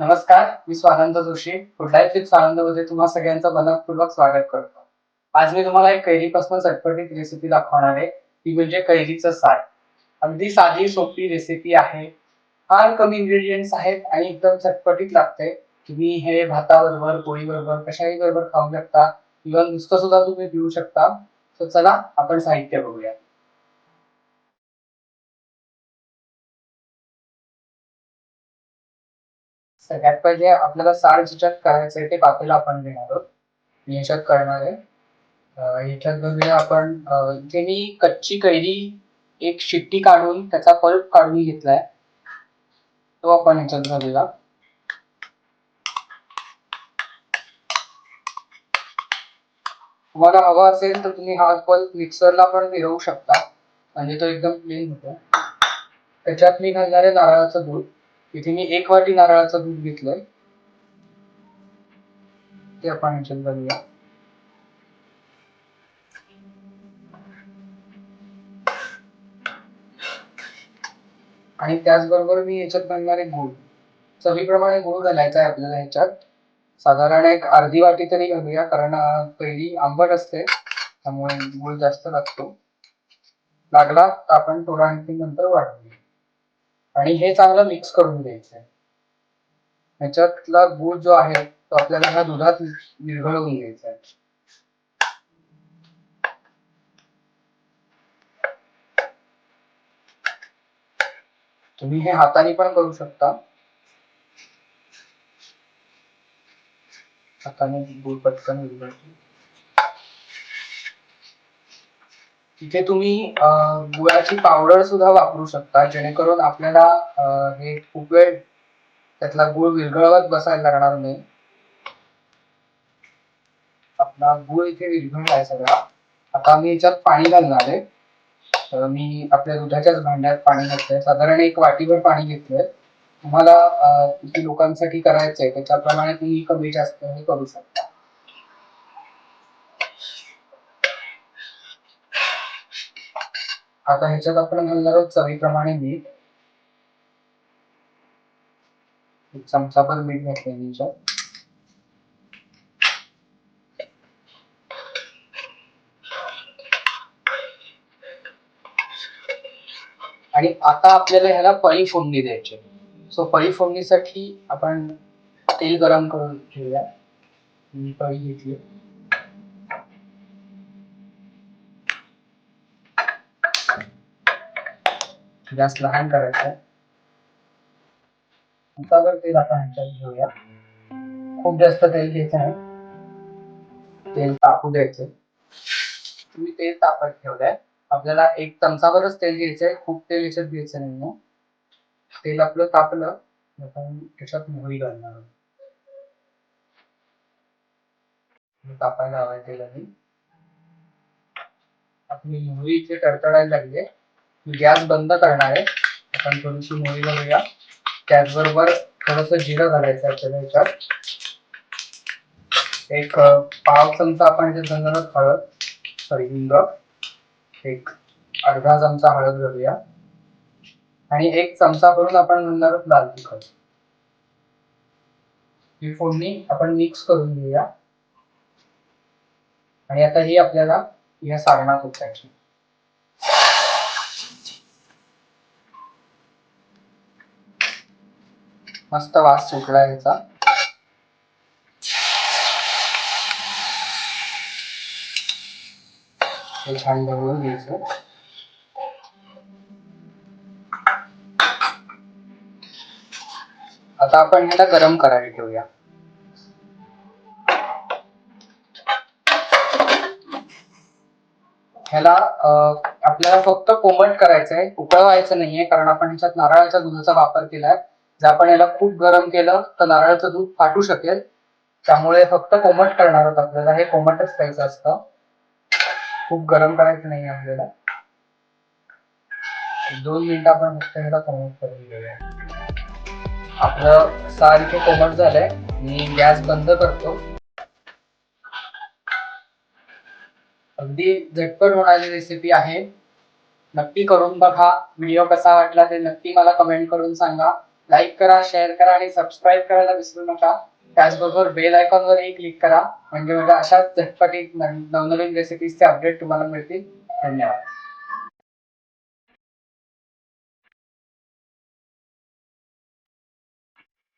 नमस्कार मी Swanand Joshi. Good life with स्वानंदमध्ये तुम्हा सगळ्यांचं मनपूर्वक स्वागत करतो. आज मी तुम्हाला एक कैरीपासून चटपटीत रेसिपी दाखवणार आहे. ती म्हणजे कैरीचं सार. अगदी साधी सोपी रेसिपी आहे. फार कमी इन्ग्रेडियंट्स आहेत आणि एकदम चटपटीत लागते. तुम्ही हे भाताबरोबर पोळीबरोबर कशाही बरोबर खाऊ शकता. इव्हन नुसतं सुद्धा तुम्ही पिऊ शकता. तर चला आपण साहित्य बघूया. सगळ्यात पहिले आपल्याला सार ज्याच्यात आहे ते पातेलं आपण घेणार आहोत. मी याच्यात करणार आहे. याच्यात बघूया आपण जे मी कच्ची कैरी एक शिट्टी काढून त्याचा पल्प काढून घेतलाय. तो आपण ह्याच्यात घालूया. तुम्हाला हवा असेल तर तुम्ही हा पल्प मिक्सरला पण फिरवू शकता. म्हणजे तो एकदम क्लीन होतो. त्याच्यात मी घालणार आहे नारळाचं दूध इथे मी एक वाटी नारळाचं दूध घेतलंय. ते आपण याच्यात बघूया आणि त्याचबरोबर मी याच्यात घालणार आहे गूळ. चवीप्रमाणे गूळ घालायचा आहे आपल्याला ह्याच्यात. साधारण एक अर्धी वाटी तरी घालूया कारण पहिली आंबट असते त्यामुळे गूळ जास्त लागतो. लागला तर आपण थोडा आणखी नंतर वाढवूया. आणि हे चांगलं मिक्स करून द्यायचं आहे ह्याच्यातला गूळ जो आहे तो आपल्याला ह्या दुधात विरघळवून घ्यायचा आहे तुम्ही हे हाताने पण करू शकता. हाताने गूळ पटकन विरघळतो. तिथे तुम्ही अं, गुळाची पावडर सुद्धा वापरू शकता जेणेकरून आपल्याला अं, हे खूप वेळ त्यातला गुळ विरघळवत बसायला लागणार नाही. आपला गुळ इथे विरघळलाय सगळा. आता मी याच्यात पाणी घालणार आहे. तर मी आपल्या दुधाच्याच भांड्यात पाणी घातलंय. साधारण एक वाटीभर पाणी घेतलंय. तुम्हाला अं, किती लोकांसाठी करायचंय. त्याच्याप्रमाणे तुम्ही कमी जास्त हे करू शकता. आता ह्याच्यात आपण घालणार आहोत चवीप्रमाणे मीठ. एक चमचाभर मीठ घातले ह्याच्यात आणि आता आपल्याला ह्याला पळी फोडणी द्यायची सो पळी फोडणीसाठी आपण तेल गरम करून घेऊया. मी पळी घेतली. गॅस लहान करायचा आहे. तेल आपण ह्याच्यात घेऊया. खूप जास्त तेल घ्यायचं नाही तेल तापू द्यायचं तुम्ही तेल तापत ठेवलंय. आपल्याला एक चमचाभरच तेल घ्यायचंय खूप तेल याच्यात घ्यायचं नाही तेल आपलं तापलं आपण त्याच्यात मोहरी घालणार आहोत. हे तापायला हवंय तेलाने. आपली मोहरी इथे तडतडायला लागली गॅस बंद करणार आहे. आपण थोडीशी मोहरी घालूया. त्याचबरोबर थोडस जिरं घालायचं आपल्याला याच्यात. एक पाव चमचा आपण याच्यात घालणार हळद. सॉरी हिंग. एक अर्धा चमचा हळद घालूया. आणि एक चमचा भरून आपण घालणार लाल तिखट. ही फोडणी आपण मिक्स करून घेऊया. आणि आता ही आपल्याला या सारणात ओतायची. मस्त वास सुटला याचा. हे छान ढवळून घ्यायचं. आता आपण याला गरम करायला ठेवूया. ह्याला आपल्याला फक्त कोमट करायचंय. उकळवायचं नाहीये कारण आपण ह्याच्यात नारळाच्या दुधाचा वापर केलाय. जर आपण याला खूप गरम केलं तर नारळाचं दूध फाटू शकेल. त्यामुळे फक्त कोमट करणार आहोत आपल्याला. हे कोमटच प्यायचं असतं. खूप गरम करायचं नाही आपल्याला. दोन मिनिटं आपण फक्त ह्याला कोमट करून घेऊया. आपलं सारखे कोमट झालंय. मी गॅस बंद करतो. अगदी झटपट होणारी रेसिपी आहे. नक्की करून बघा. व्हिडिओ कसा वाटला ते नक्की मला कमेंट करून सांगा. लाईक करा शेअर करा आणि सबस्क्राईब करायला विसरू नका. त्याचबरोबर बेल आयकॉनवरही क्लिक करा. म्हणजे म्हणजे अशाच झटपटीत नवनवीन रेसिपीजचे अपडेट तुम्हाला मिळतील. धन्यवाद.